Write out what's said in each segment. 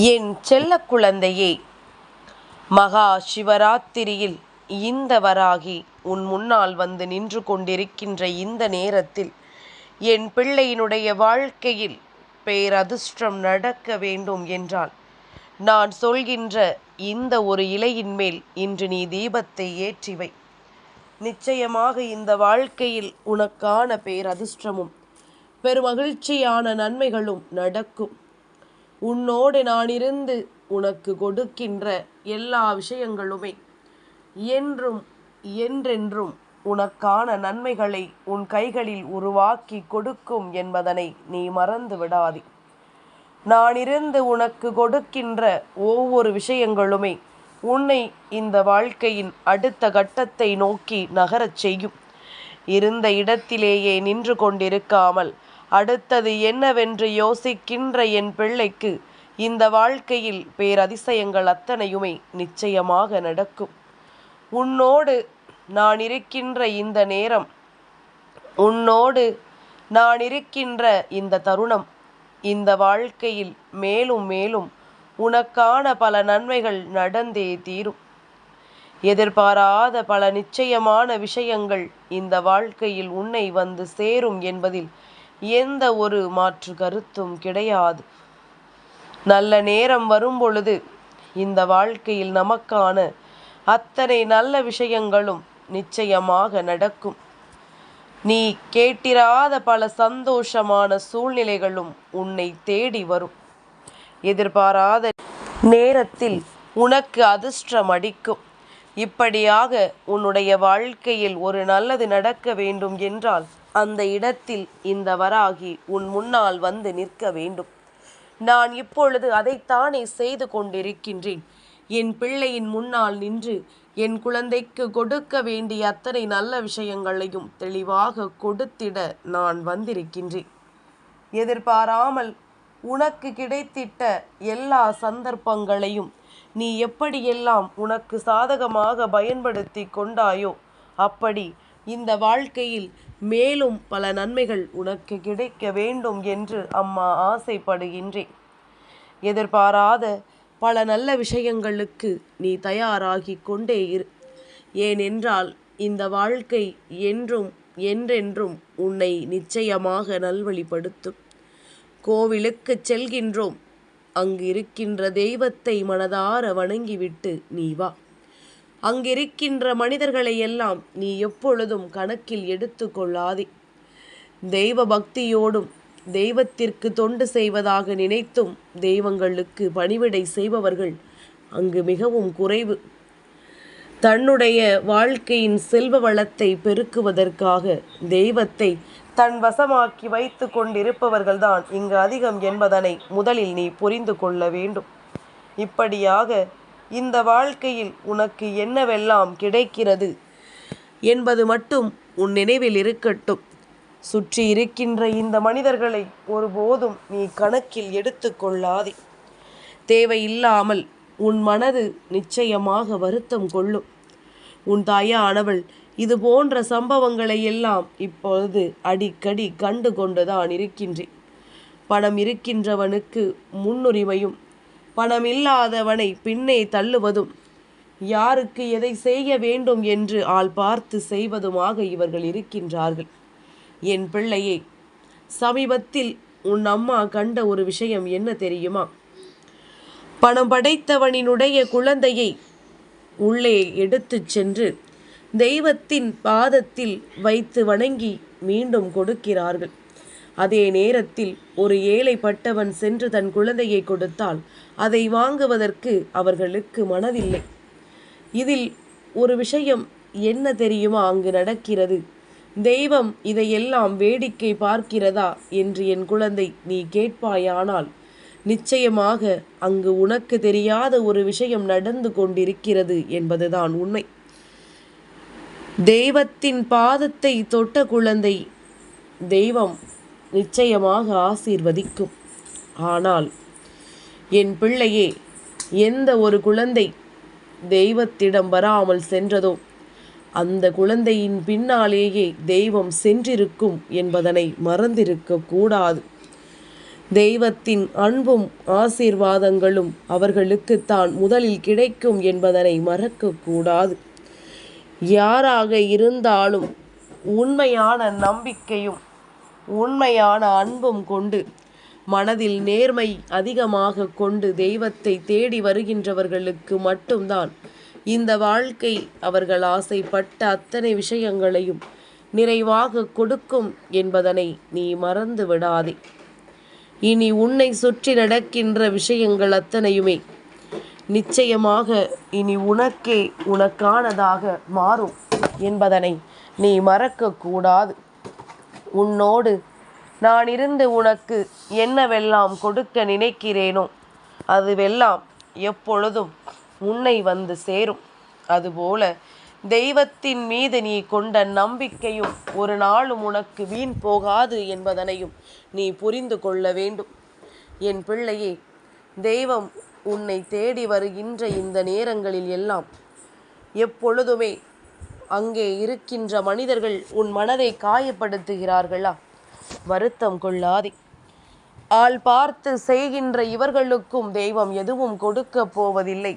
என் செல்ல குழந்தையே மகா சிவராத்திரியில் இந்த வராகி உன் முன்னால் வந்து நின்று கொண்டிருக்கின்ற இந்த நேரத்தில் என் பிள்ளையினுடைய வாழ்க்கையில் பேரதிர்ஷ்டம் நடக்க வேண்டும் என்றால் நான் சொல்கின்ற இந்த ஒரு இலையின் மேல் இன்று நீ தீபத்தை ஏற்றிவை நிச்சயமாக இந்த வாழ்க்கையில் உனக்கான பேரதிர்ஷ்டமும் பெருமகிழ்ச்சியான நன்மைகளும் நடக்கும். உன்னோடு நான் இருந்து உனக்கு கொடுக்கின்ற எல்லா விஷயங்களுமே என்றும் என்றென்றும் உனக்கான நன்மைகளை உன் கைகளில் உருவாக்கி கொடுக்கும் என்பதனை நீ மறந்து விடாதே. நான் இருந்து உனக்கு கொடுக்கின்ற ஒவ்வொரு விஷயங்களுமே உன்னை இந்த வாழ்க்கையின் அடுத்த கட்டத்தை நோக்கி நகரச் செய்யும். இருந்த இடத்திலேயே நின்று கொண்டிருக்காமல் அடுத்தது என்னவென்று யோசிக்கின்ற என் பிள்ளைக்கு இந்த வாழ்க்கையில் பேரதிசயங்கள் அத்தனையுமே நிச்சயமாக நடக்கும். உன்னோடு நான் இருக்கின்ற இந்த நேரம் உன்னோடு நான் இருக்கின்ற இந்த தருணம் இந்த வாழ்க்கையில் மேலும் மேலும் உனக்கான பல நன்மைகள் நடந்தே தீரும். எதிர்பாராத பல நிச்சயமான விஷயங்கள் இந்த வாழ்க்கையில் உன்னை வந்து சேரும் என்பதில் எந்த ஒரு மாற்று கருத்தும் கிடையாது. நல்ல நேரம் வரும்பொழுது இந்த வாழ்க்கையில் நமக்கான அத்தனை நல்ல விஷயங்களும் நிச்சயமாக நடக்கும். நீ கேட்டிராத பல சந்தோஷமான சூழ்நிலைகளும் உன்னை தேடி வரும். எதிர்பாராத நேரத்தில் உனக்கு அதிர்ஷ்டம் அடிக்கும். இப்படியாக உன்னுடைய வாழ்க்கையில் ஒரு நல்லது நடக்க வேண்டும் என்றால் அந்த இடத்தில் இந்த வராகி உன் முன்னால் வந்து நிற்க வேண்டும். நான் இப்பொழுது அதைத்தானே செய்து கொண்டிருக்கின்றேன். என் பிள்ளையின் முன்னால் நின்று என் குழந்தைக்கு கொடுக்க வேண்டிய அத்தனை நல்ல விஷயங்களையும் தெளிவாக கொடுத்திட நான் வந்திருக்கின்றேன். எதிர்பாராமல் உனக்கு கிடைத்திட்ட எல்லா சந்தர்ப்பங்களையும் நீ எப்படியெல்லாம் உனக்கு சாதகமாக பயன்படுத்தி கொண்டாயோ அப்படி இந்த வாழ்க்கையில் மேலும் பல நன்மைகள் உனக்கு கிடைக்க வேண்டும் என்று அம்மா ஆசைப்படுகின்றேன். எதிர்பாராத பல நல்ல விஷயங்களுக்கு நீ தயாராகி கொண்டே இரு. ஏனென்றால் இந்த வாழ்க்கை என்றும் என்றென்றும் உன்னை நிச்சயமாக நல்வழிப்படுத்தும். கோவிலுக்கு செல்கின்றோம். அங்கு இருக்கின்ற தெய்வத்தை மனதார வணங்கிவிட்டு நீ வா. அங்கிருக்கின்ற மனிதர்களை எல்லாம் நீ எப்பொழுதும் கணக்கில் எடுத்து கொள்ளாதே. தெய்வ பக்தியோடும் தெய்வத்திற்கு தொண்டு செய்வதாக நினைத்தும் தெய்வங்களுக்கு பணிவிடை செய்பவர்கள் அங்கு மிகவும் குறைவு. தன்னுடைய வாழ்க்கையின் செல்வ வளத்தை பெருக்குவதற்காக தெய்வத்தை தன் வசமாக்கி வைத்து கொண்டிருப்பவர்கள்தான் இங்கு அதிகம் என்பதனை முதலில் நீ புரிந்து கொள்ள வேண்டும். இப்படியாக இந்த வாழ்க்கையில் உனக்கு என்னவெல்லாம் கிடைக்கிறது என்பது மட்டும் உன் நினைவில் இருக்கட்டும். சுற்றி இருக்கின்ற இந்த மனிதர்களை ஒருபோதும் நீ கணக்கில் எடுத்துக்கொள்ளாதே தேவையில்லாமல் உன் மனது நிச்சயமாக வருத்தம் கொள்ளும். உன் தாயானவள் இது போன்ற சம்பவங்களை எல்லாம் இப்பொழுது அடிக்கடி கண்டு கொண்டுதான் இருக்கின்றேன் பணம் இருக்கின்றவனுக்கு முன்னுரிமையும் பணம் இல்லாதவனை பின்னே தள்ளுவதும் யாருக்கு எதை செய்ய வேண்டும் என்று ஆள் பார்த்து செய்வதுமாக இவர்கள் இருக்கின்றார்கள். என் பிள்ளையே சமீபத்தில் உன் அம்மா கண்ட ஒரு விஷயம் என்ன தெரியுமா? பணம் படைத்தவனினுடைய குழந்தையை உள்ளே எடுத்துச் சென்று தெய்வத்தின் பாதத்தில் வைத்து வணங்கி மீண்டும் கொடுக்கிறார்கள். அதே நேரத்தில் ஒரு ஏழைப்பட்டவன் சென்று தன் குழந்தையை கொடுத்தால் அதை வாங்குவதற்கு அவர்களுக்கு மனதில்லை. இதில் ஒரு விஷயம் என்ன தெரியுமா அங்கு நடக்கிறது? தெய்வம் இதையெல்லாம் வேடிக்கை பார்க்கிறதா என்று என் குழந்தை நீ கேட்பாயானால் நிச்சயமாக அங்கு உனக்கு தெரியாத ஒரு விஷயம் நடந்து கொண்டிருக்கிறது என்பதுதான் உண்மை. தெய்வத்தின் பாதத்தை தொட்ட குழந்தை தெய்வம் நிச்சயமாக ஆசீர்வதிக்கும். ஆனால் என் பிள்ளையே எந்த ஒரு குழந்தை தெய்வத்திடம் வராமல் சென்றதோ அந்த குழந்தையின் பின்னாலேயே தெய்வம் சென்றிருக்கும் என்பதனை மறந்திருக்க கூடாது. தெய்வத்தின் அன்பும் ஆசீர்வாதங்களும் அவர்களுக்கு தான் முதலில் கிடைக்கும் என்பதனை மறக்கக்கூடாது யாராக இருந்தாலும் உண்மையான நம்பிக்கையும் உண்மையான அன்பும் கொண்டு மனதில் நேர்மை அதிகமாக கொண்டு தெய்வத்தை தேடி வருகின்றவர்களுக்கு மட்டும்தான் இந்த வாழ்க்கை அவர்கள் ஆசைப்பட்ட அத்தனை விஷயங்களையும் நிறைவாக கொடுக்கும் என்பதனை நீ மறந்து விடாதே. இனி உன்னை சுற்றி நடக்கின்ற விஷயங்கள் அத்தனையுமே நிச்சயமாக இனி உனக்கே உனக்கானதாக மாறும் என்பதனை நீ மறக்கக்கூடாது உன்னோடு நான் இருந்து உனக்கு என்னவெல்லாம் கொடுக்க நினைக்கிறேனோ அதுவெல்லாம் எப்பொழுதும் உன்னை வந்து சேரும். அதுபோல தெய்வத்தின் மீது நீ கொண்ட நம்பிக்கையும் ஒரு நாளும் உனக்கு வீண் போகாது என்பதனையும் நீ புரிந்து கொள்ள வேண்டும். என் பிள்ளையே தெய்வம் உன்னை தேடி வருகின்ற இந்த நேரங்களில் எல்லாம் எப்பொழுதுமே அங்கே இருக்கின்ற மனிதர்கள் உன் மனதை காயப்படுத்துகிறார்களா? வருத்தம் கொள்ளாதே. ஆள் பார்த்து செய்கின்ற இவர்களுக்கும் தெய்வம் எதுவும் கொடுக்க போவதில்லை.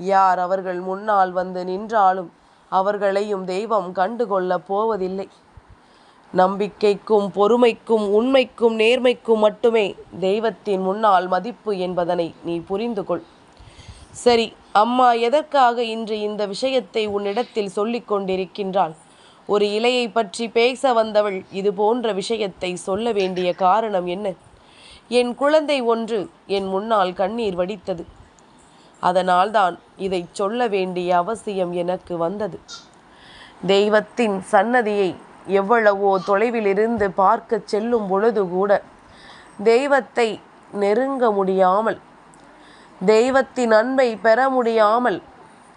யார் அவர்கள் முன்னால் வந்து நின்றாலும் அவர்களையும் தெய்வம் கண்டுகொள்ளப் போவதில்லை. நம்பிக்கைக்கும் பொறுமைக்கும் உண்மைக்கும் நேர்மைக்கும் மட்டுமே தெய்வத்தின் முன்னால் மதிப்பு என்பதனை நீ புரிந்து கொள் சரி அம்மா எதற்காக இன்று இந்த விஷயத்தை உன்னிடத்தில் சொல்லிக் கொண்டிருக்கின்றாள்? ஒரு இலையை பற்றி பேச வந்தவள் இது போன்ற விஷயத்தை சொல்ல வேண்டிய காரணம் என்ன? என் குழந்தை ஒன்று என் முன்னால் கண்ணீர் வடித்தது. அதனால்தான் இதை சொல்ல வேண்டிய அவசியம் எனக்கு வந்தது. தெய்வத்தின் சன்னதியை எவ்வளவோ தொலைவிலிருந்து பார்க்க செல்லும் பொழுது கூட தெய்வத்தை நெருங்க முடியாமல் தெய்வத்தின் அன்பை பெற முடியாமல்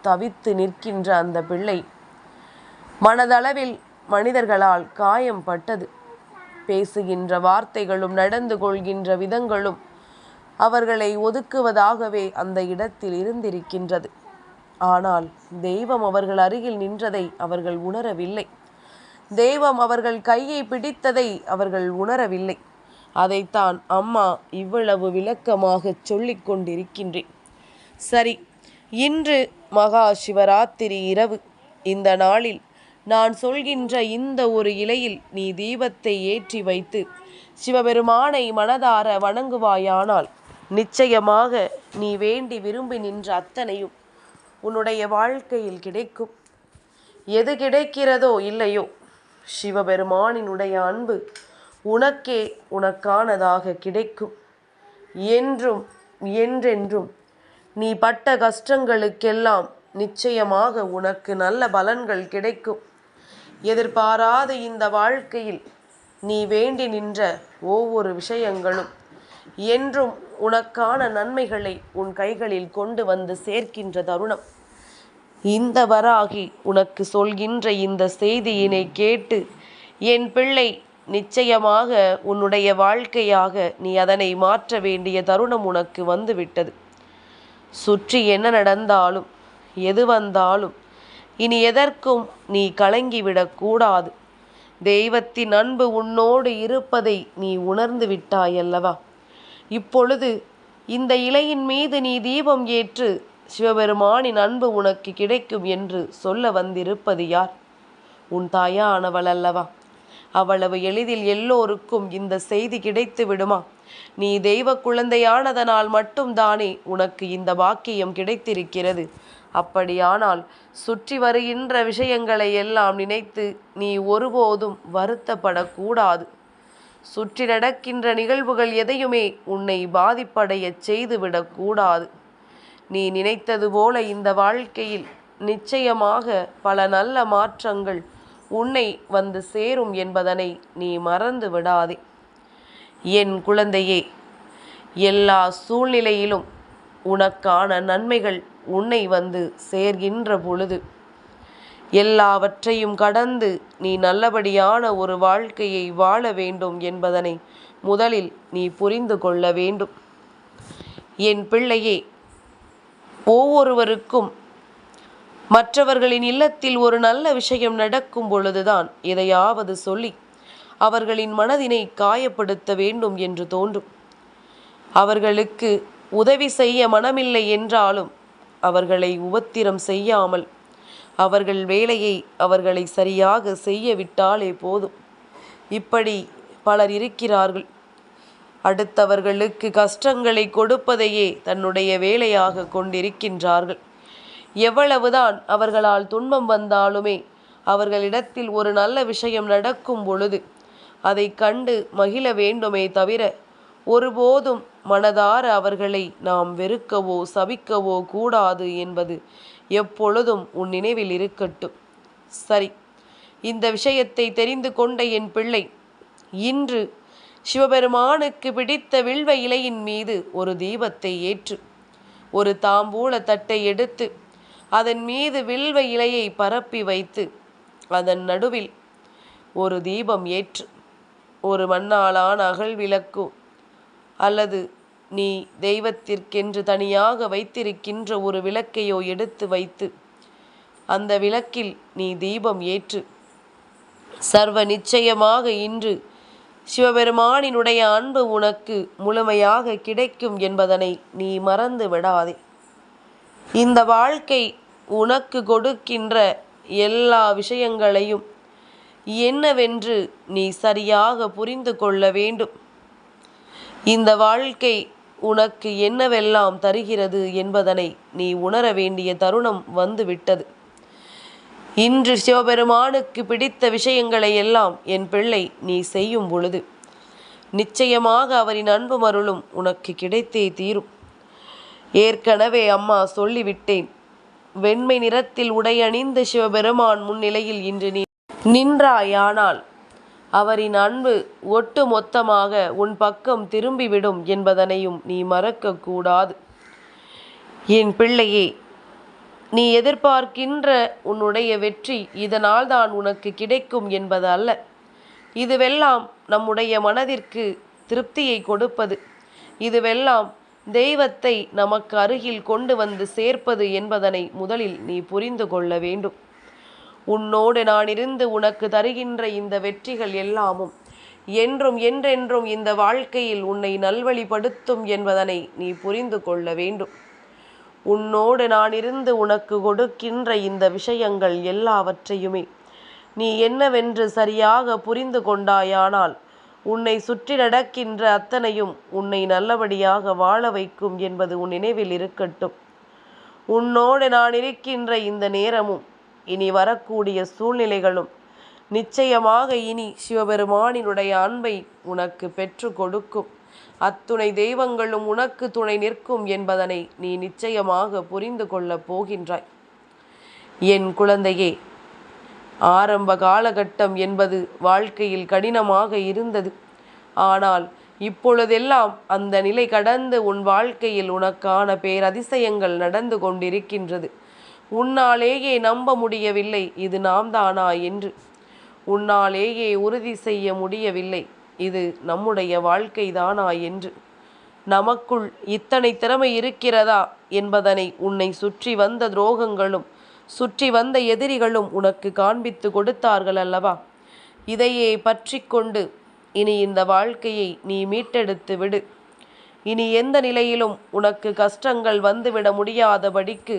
தவித்து நிற்கின்ற அந்த பிள்ளை மனதளவில் மனிதர்களால் காயம் பட்டது. பேசுகின்ற வார்த்தைகளும் நடந்து கொள்கின்ற விதங்களும் அவர்களை ஒதுக்குவதாகவே அந்த இடத்தில் இருந்திருக்கின்றது. ஆனால் தெய்வம் அவர்கள் அருகில் நின்றதை அவர்கள் உணரவில்லை. தெய்வம் அவர்கள் கையை பிடித்ததை அவர்கள் உணரவில்லை. அதைத்தான் அம்மா இவ்வளவு விளக்கமாக சொல்லிக் கொண்டிருக்கின்றேன் சரி இன்று மகா சிவராத்திரி இரவு. இந்த நாளில் நான் சொல்கின்ற இந்த ஒரு இலையில் நீ தீபத்தை ஏற்றி வைத்து சிவபெருமானை மனதார வணங்குவாயானால் நிச்சயமாக நீ வேண்டி விரும்பி நின்ற அத்தனையும் உன்னுடைய வாழ்க்கையில் கிடைக்கும். எது கிடைக்கிறதோ இல்லையோ சிவபெருமானினுடைய அன்பு உனக்கே உனக்கானதாக கிடைக்கும். என்றும் என்றென்றும். நீ பட்ட கஷ்டங்களுக்கெல்லாம் நிச்சயமாக உனக்கு நல்ல பலன்கள் கிடைக்கும். எதிர்பாராத இந்த வாழ்க்கையில் நீ வேண்டி நின்ற ஒவ்வொரு விஷயங்களும் என்றும் உனக்கான நன்மைகளை உன் கைகளில் கொண்டு வந்து சேர்க்கின்ற தருணம். இந்த வராகி உனக்கு சொல்கின்ற இந்த செய்தியினை கேட்டு என் பிள்ளை நிச்சயமாக உன்னுடைய வாழ்க்கையாக நீ அதனை மாற்ற வேண்டிய தருணம் உனக்கு வந்துவிட்டது. சுற்றி என்ன நடந்தாலும் எது வந்தாலும் இனி எதற்கும் நீ கலங்கிவிடக்கூடாது தெய்வத்தின் அன்பு உன்னோடு இருப்பதை நீ உணர்ந்து விட்டாயல்லவா? இப்பொழுது இந்த இலையின் மீது நீ தீபம் ஏற்று சிவபெருமானின் அன்பு உனக்கு கிடைக்கும் என்று சொல்ல வந்திருப்பது யார்? உன் தாயானவள் அல்லவா? அவ்வளவு எளிதில் எல்லோருக்கும் இந்த செய்தி கிடைத்து விடுமா? நீ தெய்வ குழந்தையானதனால் மட்டும்தானே உனக்கு இந்த பாக்கியம் கிடைத்திருக்கிறது. அப்படியானால் சுற்றி வருகின்ற விஷயங்களை எல்லாம் நினைத்து நீ ஒருபோதும் வருத்தப்படக்கூடாது. சுற்றி நடக்கின்ற நிகழ்வுகள் எதையுமே உன்னை பாதிப்படையச் செய்துவிடக்கூடாது. நீ நினைத்தது போல இந்த வாழ்க்கையில் நிச்சயமாக பல நல்ல மாற்றங்கள் உன்னை வந்து சேரும் என்பதனை நீ மறந்து விடாதே. என் குழந்தையே எல்லா சூழ்நிலையிலும் உனக்கான நன்மைகள் உன்னை வந்து சேர்கின்ற பொழுது எல்லாவற்றையும் கடந்து நீ நல்லபடியான ஒரு வாழ்க்கையை வாழ வேண்டும் என்பதனை முதலில் நீ புரிந்து கொள்ள வேண்டும். என் பிள்ளையே ஒவ்வொருவருக்கும் மற்றவர்களின் இல்லத்தில் ஒரு நல்ல விஷயம் நடக்கும் பொழுதுதான் எதையாவது சொல்லி அவர்களின் மனதினை காயப்படுத்த வேண்டும் என்று தோன்றும். அவர்களுக்கு உதவி செய்ய மனமில்லை என்றாலும் அவர்களை உபத்திரம் செய்யாமல் அவர்கள் வேலையை அவர்களை சரியாக செய்ய விட்டாலே போதும். இப்படி பலர் இருக்கிறார்கள். அடுத்தவர்களுக்கு கஷ்டங்களை கொடுப்பதையே தன்னுடைய வேலையாக கொண்டிருக்கின்றார்கள். எவ்வளவுதான் அவர்களால் துன்பம் வந்தாலுமே அவர்களிடத்தில் ஒரு நல்ல விஷயம் நடக்கும் பொழுது அதை கண்டு மகிழ வேண்டுமே தவிர ஒருபோதும் மனதார அவர்களை நாம் வெறுக்கவோ சபிக்கவோ கூடாது என்பது எப்பொழுதும் உன் நினைவில் இருக்கட்டும். சரி இந்த விஷயத்தை தெரிந்து கொண்ட என் பிள்ளை இன்று சிவபெருமானுக்கு பிடித்த வில்வ இலையின் மீது ஒரு தீபத்தை ஏற்று ஒரு தாம்பூல தட்டை எடுத்து அதன் மீது வில்வ இலையை பரப்பி வைத்து அதன் நடுவில் ஒரு தீபம் ஏற்று ஒரு மண்ணாலான அகல் விளக்கு அல்லது நீ தெய்வத்திற்கென்று தனியாக வைத்திருக்கின்ற ஒரு விளக்கையோ எடுத்து வைத்து அந்த விளக்கில் நீ தீபம் ஏற்று சர்வ நிச்சயமாக இன்று சிவபெருமானினுடைய அன்பு உனக்கு முழுமையாக கிடைக்கும் என்பதனை நீ மறந்து விடாதே. இந்த வாழ்க்கை உனக்கு கொடுக்கின்ற எல்லா விஷயங்களையும் என்னவென்று நீ சரியாக புரிந்து கொள்ள வேண்டும். இந்த வாழ்க்கை உனக்கு என்னவெல்லாம் தருகிறது என்பதனை நீ உணர வேண்டிய தருணம் வந்துவிட்டது. இன்று சிவபெருமானுக்கு பிடித்த விஷயங்களை எல்லாம் என் பிள்ளை நீ செய்யும் பொழுது நிச்சயமாக அவரின் அன்பு மருளும் உனக்கு கிடைத்தே தீரும். ஏற்கனவே அம்மா சொல்லிவிட்டேன். வெண்மை நிறத்தில் உடையணிந்த சிவபெருமான் முன்னிலையில் இன்று நீ நின்றாயானால் அவரின் அன்பு ஒட்டு மொத்தமாக உன் பக்கம் திரும்பிவிடும் என்பதனையும் நீ மறக்கக்கூடாது. என் பிள்ளையே நீ எதிர்பார்க்கின்ற உன்னுடைய வெற்றி இதனால் தான் உனக்கு கிடைக்கும் என்பது அல்ல. இதுவெல்லாம் நம்முடைய மனதிற்கு திருப்தியை கொடுப்பது. இதுவெல்லாம் தெய்வத்தை நமக்கு அருகில் கொண்டு வந்து சேர்ப்பது என்பதனை முதலில் நீ புரிந்து கொள்ள வேண்டும். உன்னோடு நான் இருந்து உனக்கு தருகின்ற இந்த வெற்றிகள் எல்லாமும் என்றும் என்றென்றும் இந்த வாழ்க்கையில் உன்னை நல்வழிப்படுத்தும் என்பதனை நீ புரிந்து கொள்ள வேண்டும். உன்னோடு நான் இருந்து உனக்கு கொடுக்கின்ற இந்த விஷயங்கள் எல்லாவற்றையுமே நீ என்னவென்று சரியாக புரிந்து கொண்டாயானால் உன்னை சுற்றி நடக்கின்ற அத்தனையும் உன்னை நல்லபடியாக வாழ வைக்கும் என்பது உன் நினைவில் இருக்கட்டும். உன்னோடு நான் இருக்கின்ற இந்த நேரமும் இனி வரக்கூடிய சூழ்நிலைகளும் நிச்சயமாக இனி சிவபெருமானினுடைய அன்பை உனக்கு பெற்று கொடுக்கும். அத்துணை தெய்வங்களும் உனக்கு துணை நிற்கும் என்பதனை நீ நிச்சயமாக புரிந்து கொள்ளப் போகின்றாய். என் குழந்தையே ஆரம்ப காலகட்டம் என்பது வாழ்க்கையில் கடினமாக இருந்தது. ஆனால் இப்பொழுதெல்லாம் அந்த நிலை கடந்து உன் வாழ்க்கையில் உனக்கான பேரதிசயங்கள் நடந்து கொண்டிருக்கின்றது. உன்னாலேயே நம்ப முடியவில்லை இது நாம் தானா என்று. உன்னாலேயே உறுதி செய்ய முடியவில்லை இது நம்முடைய வாழ்க்கைதானா என்று. நமக்குள் இத்தனை திறமை இருக்கிறதா என்பதனை உன்னை சுற்றி வந்த துரோகங்களும் சுற்றி வந்த எதிரிகளும் உனக்கு காண்பித்து கொடுத்தார்கள் அல்லவா? இதையே பற்றி கொண்டு இனி இந்த வாழ்க்கையை நீ மீட்டெடுத்து விடு. இனி எந்த நிலையிலும் உனக்கு கஷ்டங்கள் வந்துவிட முடியாதபடிக்கு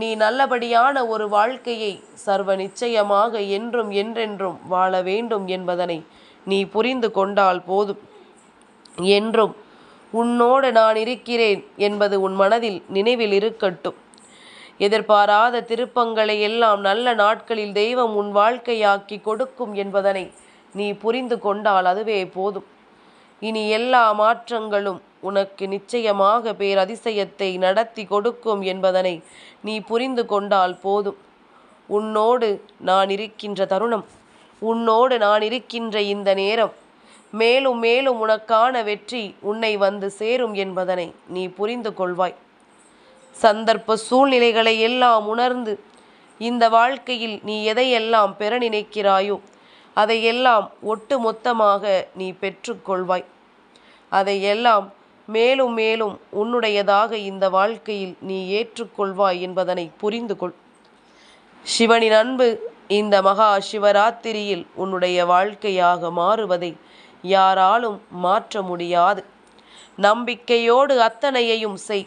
நீ நல்லபடியான ஒரு வாழ்க்கையை சர்வ நிச்சயமாக என்றும் என்றென்றும் வாழ வேண்டும் என்பதனை நீ புரிந்து கொண்டால் போதும். என்றும் உன்னோடு நான் இருக்கிறேன் என்பது உன் மனதில் நினைவில் இருக்கட்டும். எதிர்பாராத திருப்பங்களை எல்லாம் நல்ல நாட்களில் தெய்வம் உன் வாழ்க்கையாக்கி கொடுக்கும் என்பதனை நீ புரிந்து கொண்டால் அதுவே போதும். இனி எல்லா மாற்றங்களும் உனக்கு நிச்சயமாக பேரதிசயத்தை நடத்தி கொடுக்கும் என்பதனை நீ புரிந்து கொண்டால் போதும். உன்னோடு நான் இருக்கின்ற தருணம் உன்னோடு நான் இருக்கின்ற இந்த நேரம் மேலும் மேலும் உனக்கான வெற்றி உன்னை வந்து சேரும் என்பதனை நீ புரிந்து கொள்வாய். சந்தர்ப்ப சூழ்நிலைகளை எல்லாம் உணர்ந்து இந்த வாழ்க்கையில் நீ எதையெல்லாம் பெற நினைக்கிறாயோ அதையெல்லாம் ஒட்டு மொத்தமாக நீ பெற்றுக்கொள்வாய். அதையெல்லாம் மேலும் மேலும் உன்னுடையதாக இந்த வாழ்க்கையில் நீ ஏற்றுக்கொள்வாய் என்பதனை புரிந்து கொள் சிவனின் அன்பு இந்த மகா சிவராத்திரியில் உன்னுடைய வாழ்க்கையாக மாறுவதை யாராலும் மாற்ற முடியாது. நம்பிக்கையோடு அத்தனையையும் செய்.